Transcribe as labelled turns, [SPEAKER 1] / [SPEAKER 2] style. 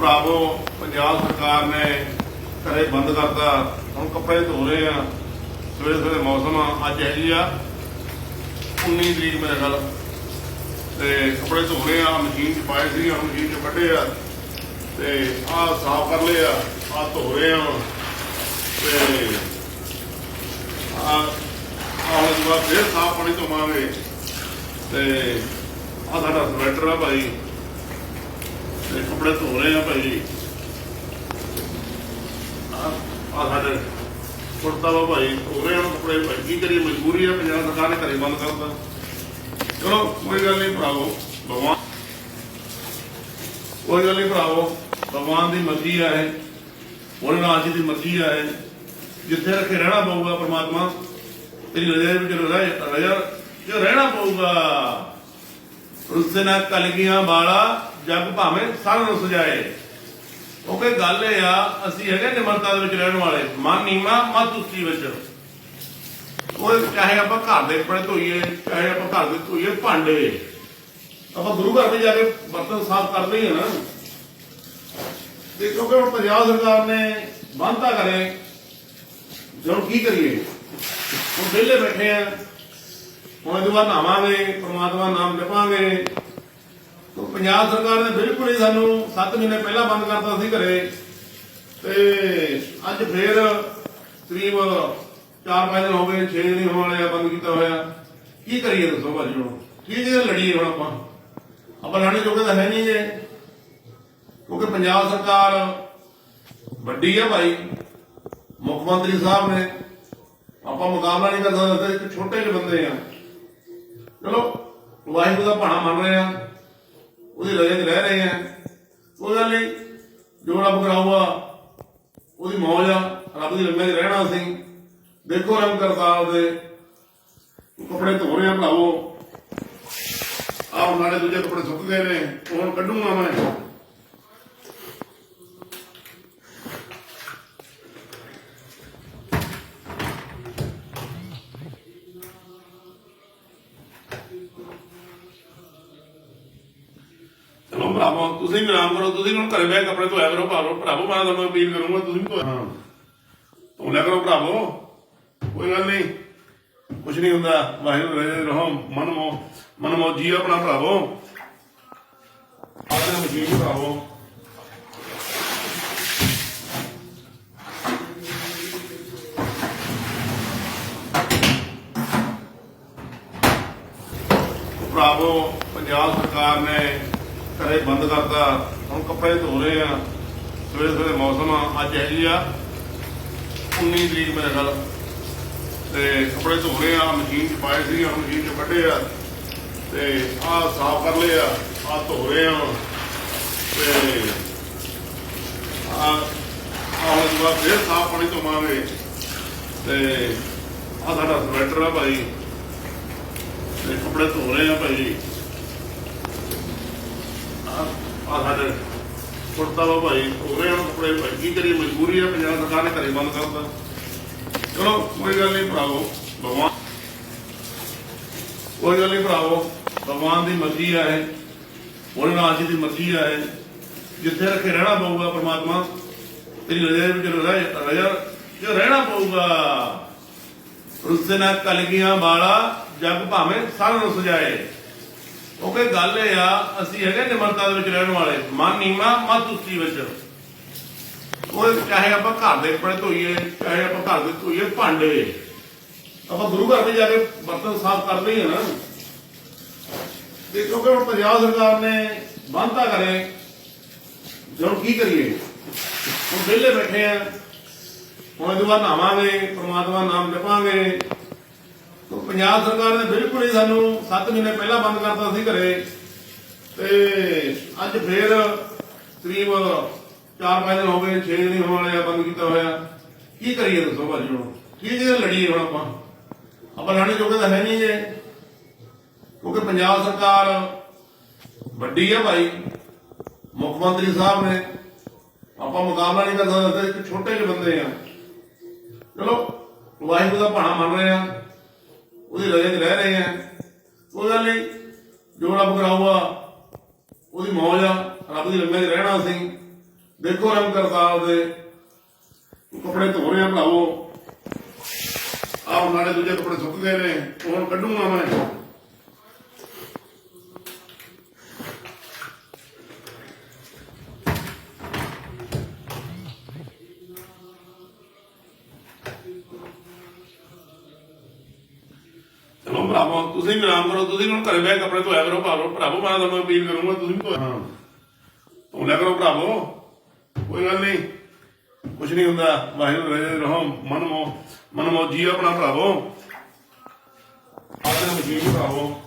[SPEAKER 1] ਭਰਾਵੋ, ਪੰਜਾਬ ਸਰਕਾਰ ਨੇ ਘਰੇ ਬੰਦ ਕਰਤਾ। ਹੁਣ ਕੱਪੜੇ ਧੋ ਰਹੇ ਆ। ਸਵੇਰੇ ਸਵੇਰੇ ਮੌਸਮ ਆ, ਅੱਜ ਹੈਗੀ ਆ। 19 ਤਰੀਕ ਮੇਰੇ ਖਿਆਲ। ਤੇ ਕੱਪੜੇ ਧੋ ਰਹੇ ਆ, ਮਸ਼ੀਨ 'ਚ ਪਾਏ ਸੀ, ਹੁਣ ਮਸ਼ੀਨ 'ਚ ਕੱਢੇ ਆ। ਤੇ ਆਹ ਸਾਫ਼ ਕਰ ਲਏ ਆ, ਆਹ ਧੋ ਰਹੇ ਆ ਹੁਣ। ਤੇ ਆ ਆਹ ਹੁਣ ਫੇਰ ਸਾਫ਼ ਪਾਣੀ ਧੋਵਾਂਗੇ। ਤੇ ਆਹ ਸਾਡਾ ਸਵੈਟਰ ਆ ਭਾਈ। ਤੇ ਕੱਪੜੇ ਧੋ ਰਹੇ ਆ ਭਾਈ। ਆ ਆ ਸਾਡੇ ਕੁੜਤਾ ਵਾ ਭਾਈ, ਧੋ ਰਹੇ ਆ ਕੱਪੜੇ। ਭਾਈ, ਕੀ ਕਰੀਏ? ਮਜਬੂਰੀ ਆ, ਪੰਜਾਬ ਸਰਕਾਰ ਨੇ ਘਰੇ ਬੰਦ ਕਰਤਾ। ਚਲੋ, ਕੋਈ ਗੱਲ ਨਹੀਂ ਭਰਾਵੋ, ਭਗਵਾਨ ਕੋਈ ਗੱਲ ਨਹੀਂ ਭਰਾਵੋ, ਭਗਵਾਨ ਦੀ ਮਰਜ਼ੀ ਆ ਇਹ। ਭੋਲੇਨਾਥ ਜੀ ਦੀ ਮਰਜ਼ੀ ਆ ਇਹ। ਜਿੱਥੇ ਰੱਖੇ ਰਹਿਣਾ ਪਊਗਾ ਪਰਮਾਤਮਾ। ਤੇਰੀ ਰਜ਼ਾ ਦੇ ਵਿੱਚ ਰਜ਼ਾ ਰਜ਼ਾ ਜੋ ਰਹਿਣਾ ਪਊਗਾ। ਉਸਦੇ ਨਾਲ ਕਲਗੀਆਂ ਵਾਲਾ। ਜਗ ਭਾਵੇਂ ਸਾਰਿਆਂ ਨੂੰ ਸਜਾਏ ਉਹ ਗੱਲ ਇਹ ਆ, ਅਸੀਂ ਹੈਗੇ ਨਿਮਰਤਾ ਦੇ ਵਿੱਚ ਰਹਿਣ ਵਾਲੇ। ਮਨ ਨੀਵਾ ਮਤ ਉੱਚੀ ਵਿੱਚ। ਉਹ ਚਾਹੇ ਆਪਾਂ ਘਰ ਦੇ ਕੱਪੜੇ ਧੋਈਏ, ਚਾਹੇ ਆਪਾਂ ਘਰ ਦੇ ਧੋਈਏ ਭਾਂਡੇ। ਆਪਾਂ ਗੁਰੂ ਘਰ ਵੀ ਜਾ ਕੇ ਬਰਤਨ ਸਾਫ਼ ਕਰਦੇ ਹੀ ਆ ਨਾ। ਤੇ ਕਿਉਂਕਿ ਹੁਣ ਪੰਜਾਬ ਸਰਕਾਰ ਨੇ ਬੰਦਤਾ ਕਰੇ ਜਦੋਂ ਕੀ ਕਰੀਏ? ਹੁਣ ਵਿਹਲੇ ਬੈਠੇ ਆ। ਹੁਣ ਇਹਦੇ ਬਾਅਦ ਨਹਾਵਾਂਗੇ, ਪ੍ਰਮਾਤਮਾ ਨਾਮ ਜਪਾਂਗੇ। ਪੰਜਾਬ ਸਰਕਾਰ ਨੇ ਬਿਲਕੁਲ ਹੀ ਸਾਨੂੰ 7 ਮਹੀਨੇ ਪਹਿਲਾਂ ਬੰਦ ਕਰਤਾ ਸੀ ਘਰੇ ਤੇ ਅੱਜ ਫੇਰ ਕਰੀਬ 4-5 ਦਿਨ ਹੋ ਗਏ 6 ਦਿਨ ਹੋਣ ਵਾਲੇ ਆ, ਬੰਦ ਕੀਤਾ ਹੋਇਆ। ਕੀ ਕਰੀਏ ਦੱਸੋ ਭਾਜੀ ਹੁਣ? ਕੀ ਜੇ ਲੜੀਏ ਹੁਣ ਆਪਾਂ? ਆਪਾਂ ਲੜਨੇ ਜੋਗੇ ਤਾਂ ਹੈ ਨਹੀਂ ਜੇ। ਕਿਉਂਕਿ ਪੰਜਾਬ ਸਰਕਾਰ ਵੱਡੀ ਆ ਭਾਈ। ਮੁੱਖ ਮੰਤਰੀ ਸਾਹਿਬ ਨੇ ਆਪਾਂ ਮੁਕਾਬਲਾ ਨਹੀਂ ਕਰ ਸਕਦੇ, ਇੱਕ ਛੋਟੇ ਜਿਹੇ ਬੰਦੇ ਆ। ਚਲੋ, ਵਾਹਿਗੁਰੂ ਦਾ ਭਾਣਾ ਮੰਨ ਰਹੇ ਆ। ਉਹਦੀ ਰਜਾ 'ਚ ਰਹਿ ਰਹੇ ਆ। ਕੋਈ ਗੱਲ ਨਹੀਂ, ਜੋ ਰੱਬ ਕਰਾਊਗਾ, ਉਹਦੀ ਮੌਜ ਆ, ਰੱਬ ਦੀ ਲੰਮੇ 'ਚ ਰਹਿਣਾ ਅਸੀਂ। ਦੇਖੋ ਰੰਗ ਕਰਦਾ ਦੇ, ਕੱਪੜੇ ਧੋ ਰਹੇ ਆ ਭਰਾਵੋ ਆਹ ਨਾਲੇ ਦੂਜੇ ਕੱਪੜੇ ਸੁੱਕ ਗਏ ਨੇ, ਉਹ ਹੁਣ ਕੱਢੂਗਾ ਮੈਂ ਚਲੋ ਭਰਾਵੋ ਤੁਸੀਂ ਵੀ ਆਰਾਮ ਕਰੋ ਤੁਸੀਂ ਵੀ ਹੁਣ ਘਰੇ ਬਹਿ ਕੇ ਕੱਪੜੇ ਧੋਇਆ ਕਰੋ ਭਰਾਵੋ ਭਰਾਵੋ ਮੈਂ ਤੁਹਾਨੂੰ ਅਪੀਲ ਕਰੂੰਗਾ ਤੁਸੀਂ ਵੀ ਧੋਇਆ ਹਾਂ। ਧੋ ਲਿਆ ਕਰੋ ਭਰਾਵੋ। ਕੋਈ ਗੱਲ ਨਹੀਂ। ਕੁਝ ਨਹੀਂ ਹੁੰਦਾ ਵਾਹਿਗੁਰੂ ਰਹੇ ਰਹੋ ਮਨ ਮੋ ਮਨ ਮੌਜੀ ਆਪਣਾ ਭਰਾਵੋ। ਆਪਣੇ ਮਸ਼ੀਨ ਭਰਾਵੋ। ਭਰਾਵੋ ਪੰਜਾਬ ਸਰਕਾਰ ਨੇ ਘਰੇ ਬੰਦ ਕਰਤਾ। ਹੁਣ ਕੱਪੜੇ ਧੋ ਰਹੇ ਆ। ਸਵੇਰੇ ਸਵੇਰੇ ਮੌਸਮ ਆ। ਅੱਜ ਹੈਗੀ ਆ। 19 ਤਰੀਕ ਮੇਰੇ ਖਿਆਲ। ਤੇ ਕੱਪੜੇ ਧੋ ਰਹੇ ਆ। ਮਸ਼ੀਨ 'ਚ ਪਾਏ ਸੀ। ਹੁਣ ਮਸ਼ੀਨ 'ਚ ਕੱਢੇ ਆ। ਤੇ ਆਹ ਸਾਫ਼ ਕਰ ਲਏ ਆ। ਆਹ ਧੋ ਰਹੇ ਆ ਹੁਣ। ਤੇ ਆ ਆਹ ਹੁਣ ਬਾਅਦ ਫੇਰ ਸਾਫ਼ ਪਾਣੀ ਧੋਵਾਂਗੇ। ਤੇ ਆ ਸਾਡਾ ਸਵੈਟਰ ਆ ਭਾਈ। ਤੇ ਕੱਪੜੇ ਧੋ ਰਹੇ ਆ ਭਾਈ। ਆ ਸਾਡੇ ਕੁੜਤਾ ਵਾ ਭਾਈ ਧੋ ਰਹੇ ਆ ਕੱਪੜੇ ਭਾਈ, ਕੀ ਕਰੀਏ, ਮਜਬੂਰੀ ਆ, ਪੰਜਾਬ ਸਰਕਾਰ ਨੇ ਘਰੇ ਬੰਦ ਕਰਤਾ। ਚਲੋ, ਕੋਈ ਗੱਲ ਨਹੀਂ ਭਰਾਵੋ, ਭਗਵਾਨ ਕੋਈ ਗੱਲ ਨਹੀਂ ਭਰਾਵੋ, ਭਗਵਾਨ ਦੀ ਮਰਜ਼ੀ ਆ ਇਹ। ਭੋਲੇਨਾਥ ਜੀ ਦੀ ਮਰਜ਼ੀ ਆ ਇਹ। ਜਿੱਥੇ ਰੱਖੇ ਰਹਿਣਾ ਪਊਗਾ ਪਰਮਾਤਮਾ, ਤੇਰੀ ਰਜ਼ਾ ਵਿੱਚ ਰਜ਼ਾ ਜੋ ਰਹਿਣਾ ਪਊਗਾ। ਰੁੱਸੇ ਨਾਲ ਕਲਗੀਆਂ ਵਾਲਾ, ਜਗ ਭਾਵੇਂ ਸਾਰਿਆਂ ਨੂੰ ਸਜਾਏ ਉਹ ਗੱਲ ਇਹ ਆ, ਅਸੀਂ ਹੈਗੇ ਨਿਮਰਤਾ ਦੇ ਵਿੱਚ ਰਹਿਣ ਵਾਲੇ, ਮਨ ਨੀਵਾ ਮਤ ਉੱਚੀ ਵਿੱਚ। ਉਹ ਚਾਹੇ ਆਪਾਂ ਘਰ ਦੇ ਕੱਪੜੇ ਧੋਈਏ, ਚਾਹੇ ਆਪਾਂ ਘਰ ਦੇ ਧੋਈਏ, ਭਾਂਡੇ। ਆਪਾਂ ਗੁਰੂ ਘਰ ਵੀ ਜਾ ਕੇ ਬਰਤਨ ਸਾਫ਼ ਕਰਦੇ ਹੀ ਆ ਨਾ। ਤੇ ਕਿਉਂਕਿ ਹੁਣ ਪੰਜਾਬ ਸਰਕਾਰ ਨੇ ਬੰਦਤਾ ਕਰੇ, ਜਦੋਂ ਕੀ ਕਰੀਏ? ਹੁਣ ਵਿਹਲੇ ਬੈਠੇ ਆ, ਹੁਣ ਇਹਦੇ ਬਾਅਦ ਨਹਾਵਾਂਗੇ, ਪ੍ਰਮਾਤਮਾ ਨਾਮ ਜਪਾਂਗੇ। ਪੰਜਾਬ ਸਰਕਾਰ ਨੇ ਬਿਲਕੁਲ ਹੀ ਸਾਨੂੰ 7 ਮਹੀਨੇ ਪਹਿਲਾਂ ਬੰਦ ਕਰਤਾ ਸੀ ਘਰੇ। ਤੇ ਅੱਜ ਫੇਰ ਕਰੀਬ 4-5 ਦਿਨ ਹੋ ਗਏ 6 ਦਿਨ ਹੋਣ ਵਾਲੇ ਬੰਦ ਕੀਤਾ ਹੋਇਆ। ਕੀ ਕਰੀਏ ਦੱਸੋ ਭਾਜੀ ਹੁਣ? ਕੀ ਜੇ ਲੜੀਏ ਹੁਣ ਆਪਾਂ? ਆਪਾਂ ਲੜਨੇ ਜੋਗੇ ਤਾਂ ਹੈ ਨਹੀਂ ਜੇ। ਕਿਉਂਕਿ ਪੰਜਾਬ ਸਰਕਾਰ ਵੱਡੀ ਆ ਭਾਈ। ਮੁੱਖ ਮੰਤਰੀ ਸਾਹਿਬ ਨੇ ਆਪਾਂ ਮੁਕਾਬਲਾ ਨਹੀਂ ਕਰ ਸਕਦੇ ਇੱਕ ਛੋਟੇ ਜਿਹੇ ਬੰਦੇ ਆ। ਚਲੋ, ਵਾਹਿਗੁਰੂ ਦਾ ਭਾਣਾ ਮੰਨ ਰਹੇ ਆ। ਉਹਦੀ ਰਜ਼ਾ 'ਚ ਰਹਿ ਰਹੇ ਆ ਕੋਈ ਗੱਲ ਨਹੀਂ ਜੋ ਰੱਬ ਕਰਾਊਗਾ, ਉਹਦੀ ਮੌਜ ਆ, ਰੱਬ ਦੀ ਲੰਮੇ 'ਚ ਰਹਿਣਾ ਅਸੀਂ ਦੇਖੋ ਰੰਗ ਕਰਤਾਰ ਦੇ ਕੱਪੜੇ ਧੋ ਰਹੇ ਆ, ਭਰਾਵੋ। ਆਹ ਨਾਲੇ ਦੂਜੇ ਕੱਪੜੇ ਸੁੱਕ ਗਏ ਨੇ ਹੁਣ ਕੱਢੂਗਾ ਮੈਂ ਚਲੋ ਭਰਾਵੋ ਤੁਸੀਂ ਵੀ ਆਰਾਮ ਕਰੋ ਤੁਸੀਂ ਹੁਣ ਘਰੇ ਬਹਿ ਕੇ ਕੱਪੜੇ ਧੋਇਆ ਕਰੋ ਭਰਾਵੋ ਭਰਾਵੋ ਮੈਂ ਤੁਹਾਨੂੰ ਅਪੀਲ ਕਰੂੰਗਾ ਤੁਸੀਂ ਵੀ ਧੋਇਆ ਹਾਂ। ਧੋਲਿਆ ਕਰੋ ਭਰਾਵੋ। ਕੋਈ ਗੱਲ ਨਹੀਂ। ਕੁਛ ਨਹੀਂ ਹੁੰਦਾ। ਵਾਹਿਗੁਰੂ ਰਹੇ ਰਹੋ। ਮਨ ਮੋ ਮਨ ਮੋ ਜੀ ਆਪਣਾ ਭਰਾਵੋ। ਆਹ ਮਸ਼ੀਨ ਭਰਾਵੋ।